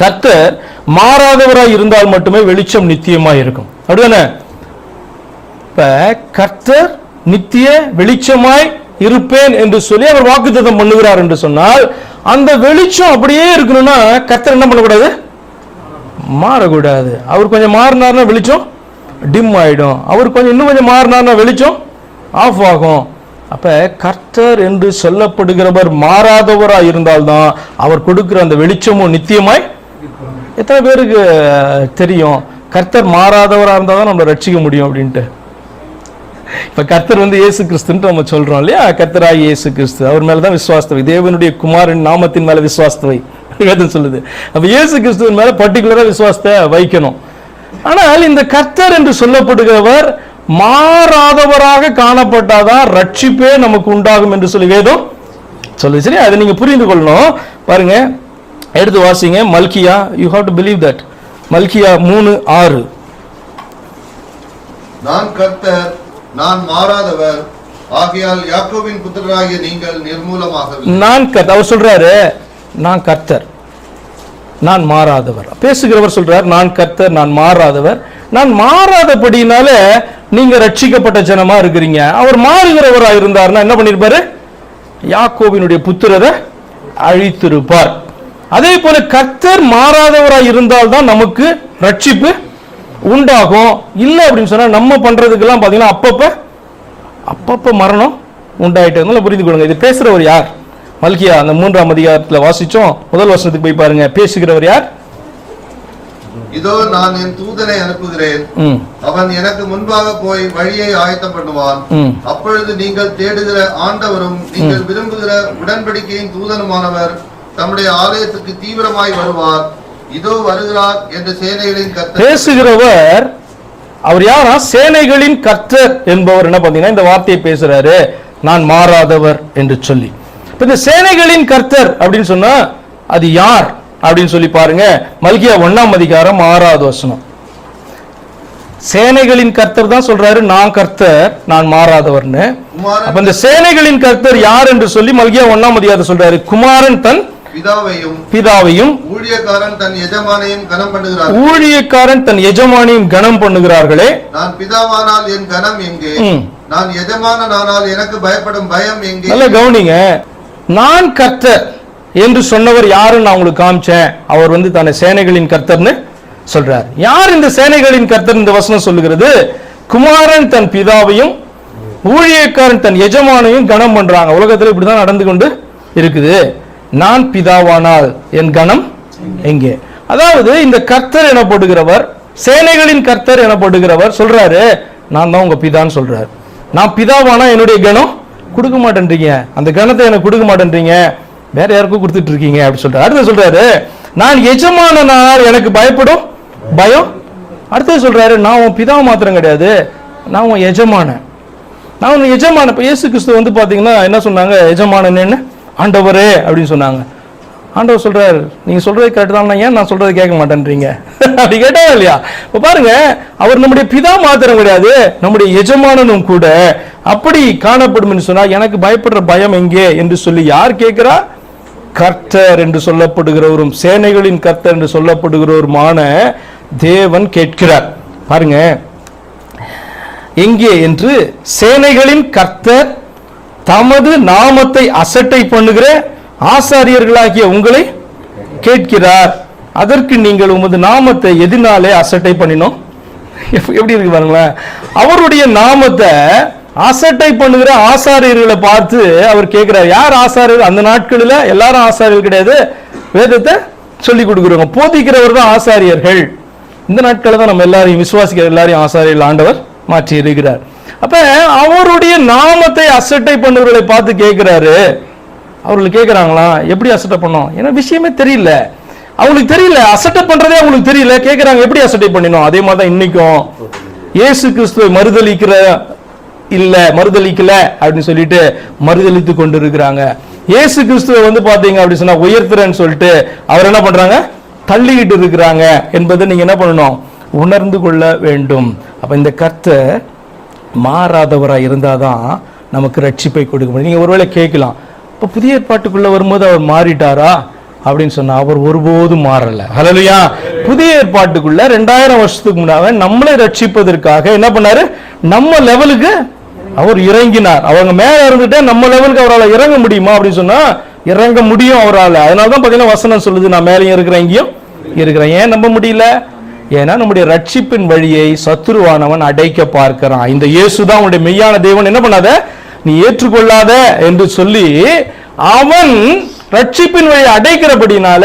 கர்த்தர் மாறாதவராய் இருந்தால் மட்டுமே வெளிச்சம் நித்தியமாய் இருக்கும். அப்படிதானே? இப்ப கர்த்தர் நித்திய வெளிச்சமாய் இருப்பேன் என்று சொல்லி அவர் வாக்குத்தத்தம் பண்ணுகிறார் என்று சொன்னால் அந்த வெளிச்சம் அப்படியே இருக்கணும்னா கர்த்தர் என்ன பண்ணக்கூடாது? மாறக்கூடாது. அவர் கொஞ்சம் மாறினார்னா வெளிச்சம் டிம் ஆயிடும். அவர் கொஞ்சம் இன்னும் கொஞ்சம் மாறினார்னா வெளிச்சம் ஆஃப் ஆகும். அப்ப கர்த்தர் என்று சொல்லப்படுகிறவர் மாறாதவராய் இருந்தால்தான் அவர் கொடுக்கிற அந்த வெளிச்சமும் நித்தியமாய் எத்தனை பேருக்கு தெரியும்? கர்த்தர் மாறாதவராக இருந்தால் தான் நம்மளை ரட்சிக்க முடியும் அப்படின்ட்டு. இப்போ கர்த்தர் வந்து இயேசு கிறிஸ்துன்ட்டு நம்ம சொல்கிறோம் இல்லையா? கர்த்தராய் இயேசு கிறிஸ்து. அவர் மேலே தான் விசுவாஸ்தவை தேவனுடைய குமாரன் நாமத்தின் மேலே விசுவாஸ்தவை வேதம் சொல்லுது. அப்போ இயேசு கிறிஸ்துவின் மேலே பர்டிகுலராக விசுவாசத்தை வைக்கணும். ஆனால் இந்த கர்த்தர் என்று சொல்லப்படுகிறவர் மாறாதவராக காணப்பட்டாதான் ரட்சிப்பே நமக்கு உண்டாகும் என்று சொல்லி வேதம் சொல்லுது. சரி அதை நீங்கள் புரிந்து கொள்ளணும். பாருங்கள் எடுத்து வாசிங்க. மல்கியா you have to believe that மல்கியா மூணு ஆறு. நான் கர்த்தர் நான் மாறாதவர். ஆகையால் யாக்கோபின் புத்திரராகிய நீங்கள் நிர்மூலமாகவில்லை. நான் கர்த்தர் அவர் சொல்றாரு நான் கர்த்தர். நான் மாறாதவர். பேசுகிறவர் சொல்றார் நான் கர்த்தர் நான் மாறாதவர். நான் மாறாதபடினால நீங்க ரட்சிக்கப்பட்ட ஜனமா இருக்கிறீங்க. அவர் மாறுகிறவரா இருந்தார்னா என்ன பண்ணிருப்பாரு? யாக்கோபினுடைய புத்திரரை அழித்திருப்பார். அதே போல கர்த்தர் மாறாதவராய் இருந்தால்தான் நமக்கு ரட்சிப்பு உண்டாகும். இல்லை அப்படின்னு சொன்னா நம்ம பண்றதுக்கெல்லாம் பாத்தீங்கன்னா அப்பப்ப அப்பப்ப மரணம் உண்டாயிட்டு இருந்தாலும் புரிந்து கொள்ளுங்க. இது பேசுறவர் யார்? மல்கியா அந்த மூன்றாம் அதிகாரத்துல வாசிச்சோம். முதல் வருஷத்துக்கு போய் பாருங்க. பேசுகிறவர் யார்? இதோ நான் என் தூதனை அனுப்புகிறேன். அவன் எனக்கு முன்பாக போய் வழியை ஆயத்தம் பண்ணுவான். அப்பொழுது நீங்கள் தேடுகிற ஆண்டவரும் நீங்கள் விரும்புகிற உடன்படிக்கையின் தூதனுமானவர். தம்முடைய ஆலயத்துக்கு தீவிரமாய் வருவார். இதோ வருகிறார் என்று சேனைகளின் கர்த்தர் பேசுகிறவர் அவர் யாரா? சேனைகளின் கர்த்தர் என்பவர் என்ன பார்த்தீங்கன்னா இந்த வார்த்தையை பேசுறாரு. நான் மாறாதவர் என்று சொல்லி. இந்த சேனைகளின் கர்த்தர் அப்படின்னு சொன்னா அது யார் அப்படின்னு சொல்லி பாருங்க. மல்கியா ஒண்ணாம் அதிகாரம் ஆறாவது வசனம். சேனைகளின் கர்த்தர் தான் சொல்றாரு நான் கர்த்தர் நான் மாறாதவர்னு. அப்ப இந்த சேனைகளின் கர்த்தர் யார் என்று சொல்லி மல்கியா ஒண்ணாம் அதிகாரம் சொல்றாரு. குமாரன் தன் பிதாவையும் பிதாவையும் ஊழியக்காரன் தன் எஜமானையும் கனம் பண்ணுகிறார் ஊழியக்காரன் தன் எஜமானியும் கனம் பண்ணுகிறார்களே. நான் பிதாவானால் என் கனம் எங்கே. நான் எஜமானனானால் எனக்கு பயப்படும் பயம் எங்கே? நல்ல கவனிங்க. நான் கர்த்தர் என்று சொன்னவர் யாருன்னு நான் உங்களுக்கு காமிச்சேன். அவர் வந்து தன்னை சேனைகளின் கர்த்தர்னு சொல்றார். யார் இந்த சேனைகளின் கர்த்தர் இந்த வசனம் சொல்லுகிறது? குமாரன் தன் பிதாவையும் ஊழியக்காரன் தன் எஜமானையும் கனம் பண்றாங்க. உலகத்துல இப்படிதான் நடந்து கொண்டு இருக்குது. நான் பிதாவானால் என் கணம் எங்கே? அதாவது இந்த கர்த்தர் எனப்படுகிறவர் சேனைகளின் கர்த்தர் எனப்படுகிறவர் சொல்றாரு நான் தான் உங்க பிதான்னு சொல்றாரு. நான் பிதாவானா என்னுடைய கணம்? கொடுக்க மாட்டேன்றீங்க. அந்த கணத்தை எனக்கு கொடுக்க மாட்டேன்றீங்க. வேற யாருக்கும் கொடுத்துட்டு இருக்கீங்க அப்படி சொல்றாரு. அடுத்து சொல்றாரு நான் எஜமானனார் எனக்கு பயப்படும்? பயம்? அடுத்து சொல்றாரு நான் உன் பிதா மாத்திரம் கிடையாது. நான் உன் எஜமானன். நான் உன் எஜமான இப்போ இயேசு கிறிஸ்து வந்து பார்த்தீங்கன்னா என்ன சொன்னாங்க? எஜமானன்னு ஆண்டவரே அப்படின்னு சொன்னாங்க. ஆண்டவர் சொல்கிறார் நீங்க சொல்றது கரெக்ட் தான் ஏன் நான் சொல்கிறது கேட்க மாட்டேன்றீங்க? அப்படி கேட்டா இல்லையா? இப்போ பாருங்க அவர் நம்முடைய பிதா மாத்திரம் கிடையாது நம்முடைய எஜமானனும் கூட அப்படி காணப்படும் சொன்னால் சொன்னா எனக்கு பயப்படுற பயம் எங்கே? என்று சொல்லி யார் கேட்குறா? கர்த்தர் என்று சொல்லப்படுகிறவரும் சேனைகளின் கர்த்தர் என்று சொல்லப்படுகிறவருமான தேவன் கேட்கிறார். பாருங்க எங்கே? என்று சேனைகளின் கர்த்தர் தமது நாமத்தை அசட்டை பண்ணுகிற ஆசாரியர்களாகிய உங்களை கேட்கிறார். அதற்கு நீங்கள் உமது நாமத்தை எதினாலே அசட்டை பண்ணினோம். எப்படி இருக்கு பாருங்களேன். அவருடைய நாமத்தை அசட்டை பண்ணுகிற ஆசாரியர்களை பார்த்து அவர் கேட்கிறார். யார் ஆசாரியர்? அந்த நாட்களில் எல்லாரும் ஆசாரியர் கிடையாது. வேதத்தை சொல்லி கொடுக்குறவங்க. போதிக்கிறவர் தான் ஆசாரியர்கள். இந்த நாட்களில் தான் நம்ம எல்லாரையும் விசுவாசிக்கிற எல்லாரையும் ஆசாரியர்கள் ஆண்டவர் மாற்றி இருக்கிறார். அப்ப அவருடைய நாமத்தை அசட்டை பண்ணவர்களை பார்த்து கேட்கிறாரு. அவர்கள் கேட்குறாங்களா? எப்படி அசட்டை பண்ணோம்? ஏன்னா விஷயமே தெரியல. அவங்களுக்கு தெரியல. அசட்டை பண்றதே அவங்களுக்கு தெரியல. கேட்குறாங்க எப்படி அசட்டை பண்ணினோம்? அதே மாதிரி தான் இன்னைக்கும். இயேசு கிறிஸ்துவை மறுதளிக்கிற இல்ல மறுதளிக்கல அப்படின்னு சொல்லிட்டு மறுதளித்து கொண்டு இருக்கிறாங்க இயேசு கிறிஸ்துவை வந்து பாத்தீங்க அப்படின்னு சொன்னா உயர்த்துறேன்னு சொல்லிட்டு அவர் என்ன பண்றாங்க? தள்ளிக்கிட்டு இருக்கிறாங்க. என்பதை நீங்க என்ன பண்ணணும்? உணர்ந்து கொள்ள வேண்டும். அப்ப இந்த கர்த்தர் மாறாதவராக இருந்தால் தான் நமக்கு ரட்சிப்பை கொடுக்க முடியும். நீங்கள் ஒருவேளை கேட்கலாம் இப்போ புதிய ஏற்பாட்டுக்குள்ளே வரும்போது அவர் மாறிட்டாரா? அப்படின்னு சொன்னால் அவர் ஒருபோதும் மாறலை. ஹalleluya. புதிய ஏற்பாட்டுக்குள்ள ரெண்டாயிரம் வருஷத்துக்கு முன்னாக நம்மளை ரட்சிப்பதற்காக என்ன பண்ணாரு? நம்ம லெவலுக்கு அவர் இறங்கினார். அவங்க மேலே இருந்துட்டே நம்ம லெவலுக்கு அவரால் இறங்க முடியுமா அப்படின்னு சொன்னால் இறங்க முடியும் அவரால். அதனால தான் பார்த்தீங்கன்னா வசனம் சொல்லுது நான் மேலேயும் இருக்கிறேன் இங்கேயும் இருக்கிறேன். ஏன் நம்ப முடியல? ஏன்னா நம்முடைய ரட்சிப்பின் வழியை சத்துருவானவன் அடைக்க பார்க்கிறான். இந்த இயேசு தான் உன்னுடைய மெய்யான தேவன். என்ன பண்ணாத? நீ ஏற்றுக்கொள்ளாத என்று சொல்லி அவன் ரட்சிப்பின் வழியை அடைக்கிறபடினால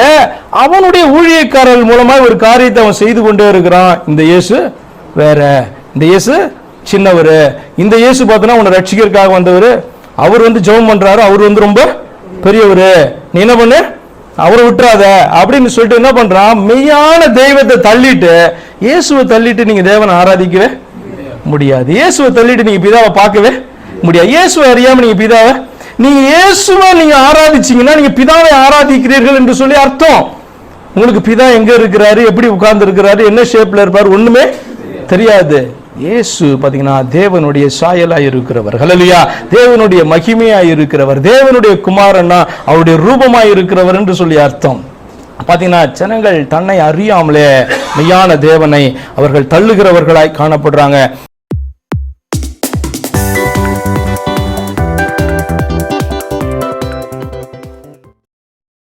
அவனுடைய ஊழியக்காரர்கள் மூலமா ஒரு காரியத்தை அவன் செய்து கொண்டே இருக்கிறான். இந்த இயேசு வேற. இந்த இயேசு சின்னவர். இந்த இயேசு பார்த்தோன்னா உன்னை ரட்சிக்கிறதுக்காக வந்தவர். அவர் வந்து ஜெபம் பண்றாரு. அவர் வந்து ரொம்ப பெரியவர். நீ என்ன பண்ணு? அவரை விட்டுறாத அப்படின்னு சொல்லிட்டு என்ன பண்றான் மெய்யான தெய்வத்தை தள்ளிட்டு இயேசுவை தள்ளிட்டு நீங்க தேவனை ஆராதிக்கவே முடியாது. இயேசுவை தள்ளிட்டு நீங்க பிதாவை பார்க்கவே முடியாது. இயேசுவை அறியாம நீங்க பிதாவை நீங்க இயேசுவை நீங்க ஆராதிச்சீங்கன்னா நீங்க பிதாவை ஆராதிக்கிறீர்கள் என்று சொல்லி அர்த்தம். உங்களுக்கு பிதா எங்க இருக்கிறாரு? எப்படி உட்கார்ந்து இருக்கிறாரு என்ன ஷேப்ல இருப்பார்? ஒண்ணுமே தெரியாது. இயேசு பாத்தீங்கன்னா தேவனுடைய சாயலாய் இருக்கிறவர் ஹலலியா தேவனுடைய மகிமையாக இருக்கிறவர் தேவனுடைய குமாரன்னா அவருடைய ரூபமாக இருக்கிறவர் என்று சொல்லி அர்த்தம். பாத்தீங்கன்னா ஜனங்கள் தன்னை அறியாமலே மெய்யான தேவனை அவர்கள் தள்ளுகிறவர்களாய் காணப்படுறாங்க.